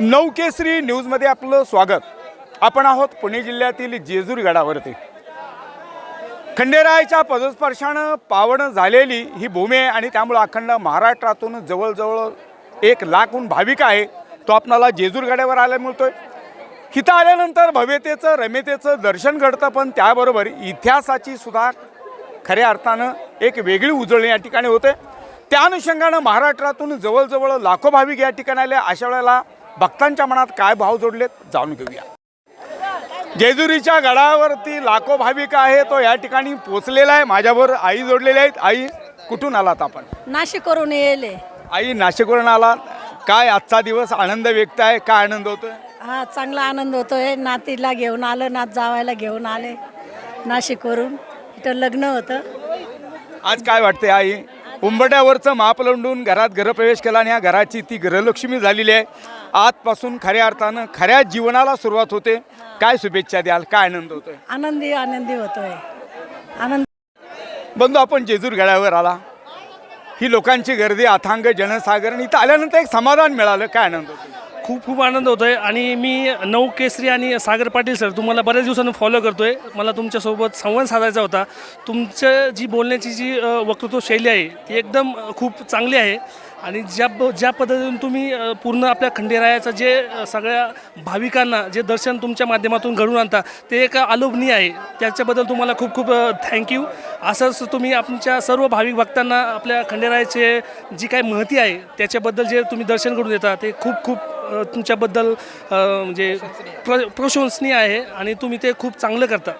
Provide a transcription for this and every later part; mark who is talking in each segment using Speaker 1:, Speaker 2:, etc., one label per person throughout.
Speaker 1: नौकेसरी न्यूजमध्ये आपलं स्वागत. आपण आहोत पुणे जिल्ह्यातील जेजूर गडावरती खंडेरायाच्या पदस्पर्शानं पावन झालेली ही भूमी आहे आणि त्यामुळं अखंड महाराष्ट्रातून जवळजवळ एक लाखहून भाविक आहे तो आपणाला जेजूर गडावर आल्याला मिळतोय. इथं आल्यानंतर भव्यतेचं रम्यतेचं दर्शन घडतं पण त्याबरोबर इतिहासाची सुद्धा खऱ्या अर्थानं एक वेगळी उजळणी या ठिकाणी होते. त्या अनुषंगानं महाराष्ट्रातून जवळजवळ लाखो भाविक या ठिकाणी आले. अशा वेळेला भक्तांच्या मनात काय भाव जोडलेत जाणून घेऊया. जेजुरीच्या गडावरती लाखो भाविक आहे तो या ठिकाणी पोचलेला आहे माझ्याबरोबर आई जोडलेली आहेत. आई कुठून आलात आपण?
Speaker 2: नाशिकवरून येले.
Speaker 1: आई नाशिकवरून आला काय आजचा दिवस आनंद व्यक्त आहे? काय आनंद होतोय?
Speaker 2: हा चांगला आनंद होतोय. नातीला घेऊन आलं नात जावायला घेऊन आले नाशिकवरून. इथं लग्न होतं.
Speaker 1: आज काय वाटते आई? उंबट्यावरचं माप लंडून घरात गृहप्रवेश केला आणि या घराची ती गृहलक्ष्मी झालेली आहे. आजपासून खऱ्या अर्थानं खऱ्या जीवनाला सुरुवात होते. काय शुभेच्छा द्याल? काय आनंद होतोय?
Speaker 2: आनंदी आनंदी होतोय. आनंद
Speaker 1: बंधू आपण जेजूर गडावर आला. ही लोकांची गर्दी अथांग जनसागर आणि इथं आल्यानंतर एक समाधान मिळालं. काय आनंद होतो
Speaker 3: खूप खूप आनंद होतो आहे आणि मी नऊ केसरी आणि सागर पाटील सर तुम्हाला बऱ्याच दिवसांनी फॉलो करतो आहे मला तुमच्यासोबत संवाद साधायचा होता. तुमचं जी बोलण्याची जी वक्तृत्व शैली आहे ती एकदम खूप चांगली आहे. आणि ज्या ज्या पद्धतीने तुम्ही पूर्ण आपल्या खंडेरायाचं जे सगळ्या भाविकांना जे दर्शन तुमच्या माध्यमातून घडून आणता ते एक अलोभनीय आहे. त्याच्याबद्दल तुम्हाला खूप खूप थँक्यू असंच तुम्ही आमच्या सर्व भाविक भक्तांना आपल्या खंडेरायाचे जी काही महती आहे त्याच्याबद्दल जे तुम्ही दर्शन घडून देता ते खूप खूप तुमच्याबद्दल म्हणजे प्र प्रशंसनीय आहे आणि तुम्ही ते खूप चांगलं करता.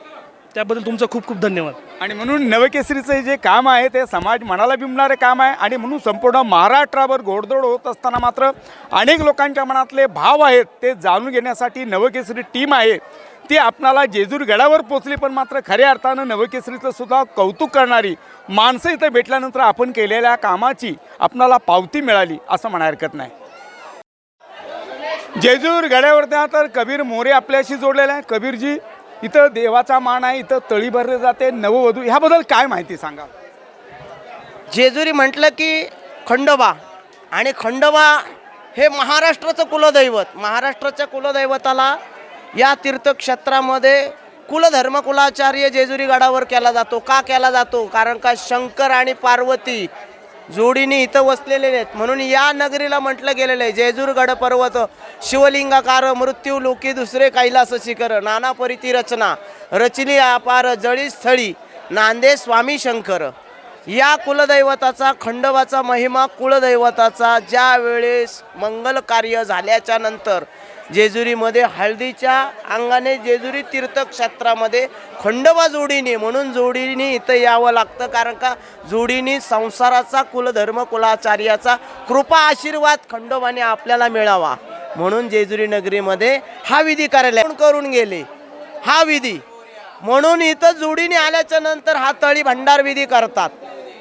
Speaker 3: त्याबद्दल तुमचं खूप खूप धन्यवाद.
Speaker 1: आणि म्हणून नवकेसरीचं जे काम आहे ते समाज मनाला बिंबणारे काम आहे. आणि म्हणून संपूर्ण महाराष्ट्रावर घोडदौड होत असताना मात्र अनेक लोकांच्या मनातले भाव आहेत ते जाणून घेण्यासाठी नवकेसरी टीम आहे. ती आपणाला जेजूर गडावर पोचली पण मात्र खऱ्या अर्थानं नवकेसरीचं सुद्धा कौतुक करणारी माणसं इथं भेटल्यानंतर आपण केलेल्या कामाची आपणाला पावती मिळाली असं म्हणा हरकत नाही. जेजूर गड्यावरती तर कबीर मोरे आपल्याशी जोडलेला आहे. कबीरजी इथं देवाचा मान आहे इथं तळी भरले जाते नववधू ह्याबद्दल काय माहिती सांगा?
Speaker 4: जेजुरी म्हटलं की खंडोबा आणि खंडोबा हे महाराष्ट्राचं कुलदैवत. महाराष्ट्राच्या कुलदैवताला या तीर्थक्षेत्रामध्ये कुलधर्म कुलाचार्य जेजुरी गडावर केला जातो. का केला जातो? कारण का शंकर आणि पार्वती जोडीने इथं वसलेले आहेत म्हणून या नगरीला म्हटलं गेलेलं आहे जेजूरगड पर्वत शिवलिंगाकार मृत्यू लोकी दुसरे कैलास शिखर नाना परिती रचना रचली अपार जळी स्थळी नांदे स्वामी शंकर. या कुलदैवताचा खंडोबाचा महिमा कुलदैवताचा ज्या वेळेस मंगल कार्य झाल्याच्यानंतर जेजुरीमध्ये हळदीच्या अंगाने जेजुरी तीर्थक्षेत्रामध्ये खंडोबा जोडीने म्हणून जोडीने इथं यावं लागतं. कारण का? जोडीने संसाराचा कुलधर्म कुलाचार्याचा कृपा आशीर्वाद खंडोबाने आपल्याला मिळावा. म्हणून जेजुरी नगरीमध्ये हा विधी करायला करून गेले. हा विधी. म्हणून इथं जोडीने आल्याच्यानंतर हा तळी भंडार विधी करतात.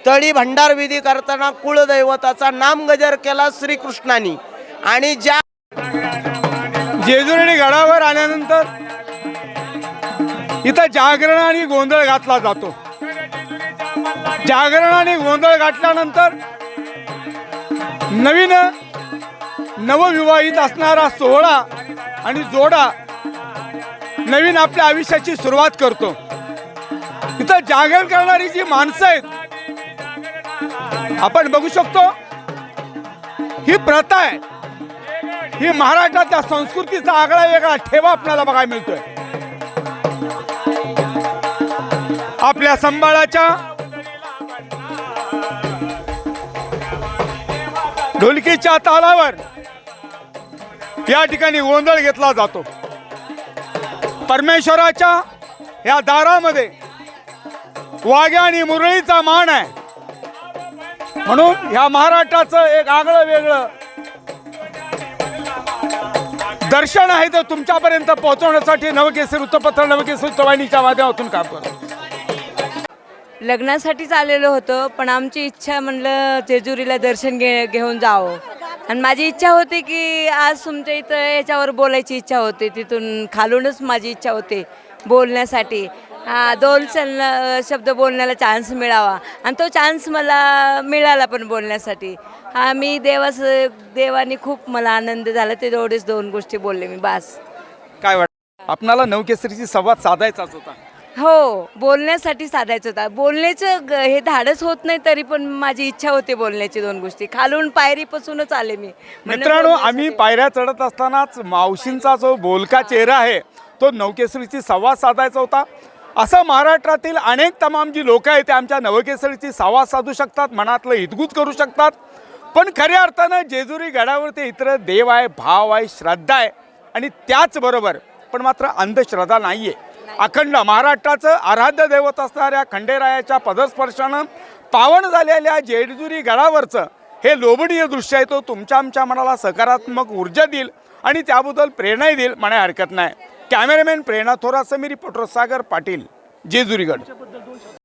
Speaker 4: तळी भंडार विधी करताना कुलदैवताचा नामगजर केला श्रीकृष्णानी. आणि ज्या
Speaker 1: जेजुरी गडावर आल्यानंतर इथं जागरण आणि गोंधळ घातला जातो. जागरण आणि गोंधळ घातल्यानंतर नवीन नवविवाहित असणारा सोहळा आणि जोडा नवीन आपल्या आयुष्याची सुरुवात करतो. इथं जागरण करणारी जी माणसं आहेत आपण बघू शकतो ही प्रथा आहे. ही महाराष्ट्राच्या संस्कृतीचा आगळा वेगळा ठेवा आपल्याला बघायला मिळतोय. आपल्या संभाळाच्या ढोलकीच्या तालावर या ठिकाणी गोंधळ घेतला जातो. परमेश्वराच्या या दारामध्ये वाघ्या आणि मुरळीचा मान आहे. म्हणून ह्या महाराष्ट्राचं एक आगळं वेगळं दर्शन आहे ते तुमच्यापर्यंत पोहोचवण्यासाठी नवकेसरी वृत्तपत्र नवकेसरी चव्हाणीच्या माध्यमातून काम करतो.
Speaker 5: लग्नासाठीच आलेलो होतो पण आमची इच्छा म्हणलं जेजुरीला दर्शन घे घेऊन जावं. आणि माझी इच्छा होती की आज तुमच्या इथं याच्यावर बोलायची इच्छा होती तिथून खालूनच माझी इच्छा होती बोलण्यासाठी. हा दोन सन शब्द बोलण्याला चान्स मिळावा. आणि तो चान्स मला मिळाला पण बोलण्यासाठी. हा मी देवास देवाने खूप मला आनंद झाला. ते एवढेच दोन गोष्टी बोलले मी बास.
Speaker 1: काय वाटतं आपणाला नवकेसरीची संवाद साधायचाच होता.
Speaker 5: हो बोलण्यासाठी साधायचं होता. बोलण्याचं ग- हे धाडस होत नाही तरी पण माझी इच्छा होती बोलण्याची दोन गोष्टी. खालून पायरीपासूनच आले मी. म्हणून
Speaker 1: मित्रांनो
Speaker 5: बोलण्यासाठी-
Speaker 1: आम्ही पायऱ्या चढत असतानाच मावशींचा जो बोलका चेहरा आहे तो नवकेसरीची संवाद साधायचा होता. असं महाराष्ट्रातील अनेक तमाम जी लोक आहेत ते आमच्या नवकेसरीची सावा साधू शकतात मनातलं हितगुज करू शकतात. पण खऱ्या अर्थानं जेजुरी गडावरती इतर देव आहे भाव आहे श्रद्धा आहे. आणि त्याचबरोबर पण मात्र अंधश्रद्धा नाही आहे अखंड महाराष्ट्राचं आराध्य दैवत असणाऱ्या खंडेरायाच्या पदस्पर्शानं पावन झालेल्या जेजुरी गडावरचं हे लोभनीय दृश्य आहे तो तुमच्या आमच्या मनाला सकारात्मक ऊर्जा देईल आणि त्याबद्दल प्रेरणाही देईल म्हणाय हरकत नाही. कॅमेरामॅन प्रेरणा थोरा समीरी रिपोर्टर पाटील. जेजुरीगड